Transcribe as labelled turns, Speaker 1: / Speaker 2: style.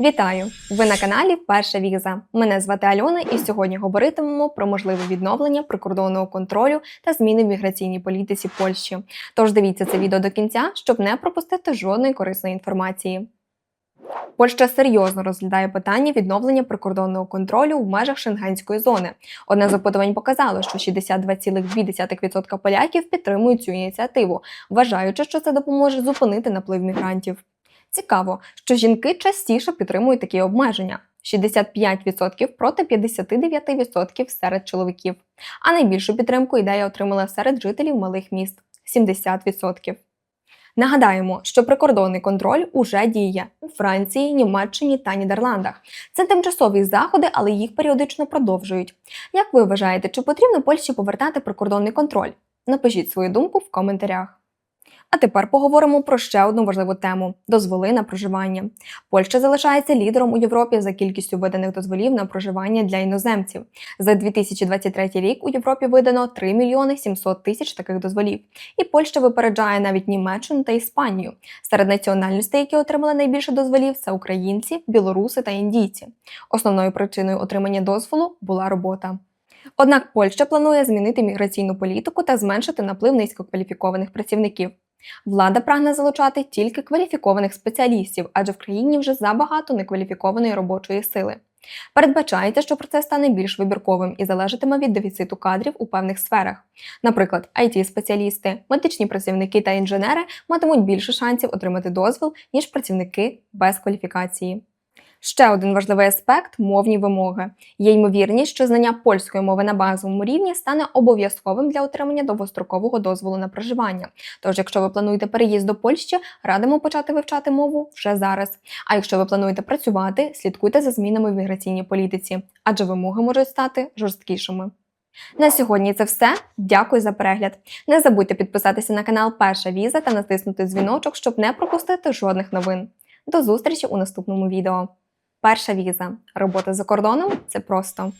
Speaker 1: Вітаю! Ви на каналі Перша Віза. Мене звати Альона, і сьогодні говоритимемо про можливе відновлення прикордонного контролю та зміни в міграційній політиці Польщі. Тож дивіться це відео до кінця, щоб не пропустити жодної корисної інформації. Польща серйозно розглядає питання відновлення прикордонного контролю в межах шенгенської зони. Одне з опитувань показало, що 62,2% поляків підтримують цю ініціативу, вважаючи, що це допоможе зупинити наплив мігрантів. Цікаво, що жінки частіше підтримують такі обмеження. 65% проти 59% серед чоловіків. А найбільшу підтримку ідея отримала серед жителів малих міст 70%. Нагадаємо, що прикордонний контроль уже діє у Франції, Німеччині та Нідерландах. Це тимчасові заходи, але їх періодично продовжують. Як ви вважаєте, чи потрібно Польщі повертати прикордонний контроль? Напишіть свою думку в коментарях. А тепер поговоримо про ще одну важливу тему дозволи на проживання. Польща залишається лідером у Європі за кількістю виданих дозволів на проживання для іноземців. За 2023 рік у Європі видано 3 мільйони 700 тисяч таких дозволів. І Польща випереджає навіть Німеччину та Іспанію. Серед національностей, які отримали найбільше дозволів, це українці, білоруси та індійці. Основною причиною отримання дозволу була робота. Однак Польща планує змінити міграційну політику та зменшити наплив низькокваліфікованих працівників. Влада прагне залучати тільки кваліфікованих спеціалістів, адже в країні вже забагато некваліфікованої робочої сили. Передбачається, що процес стане більш вибірковим і залежатиме від дефіциту кадрів у певних сферах. Наприклад, it спеціалісти медичні працівники та інженери матимуть більше шансів отримати дозвіл, ніж працівники без кваліфікації. Ще один важливий аспект мовні вимоги. Є ймовірність, що знання польської мови на базовому рівні стане обов'язковим для отримання довгострокового дозволу на проживання. Тож, якщо ви плануєте переїзд до Польщі, радимо почати вивчати мову вже зараз. А якщо ви плануєте працювати, слідкуйте за змінами в міграційній політиці, адже вимоги можуть стати жорсткішими. На сьогодні це все. Дякую за перегляд. Не забудьте підписатися на канал Перша Віза та натиснути дзвіночок, щоб не пропустити жодних новин. До зустрічі у наступному відео. Перша віза. Робота за кордоном це просто.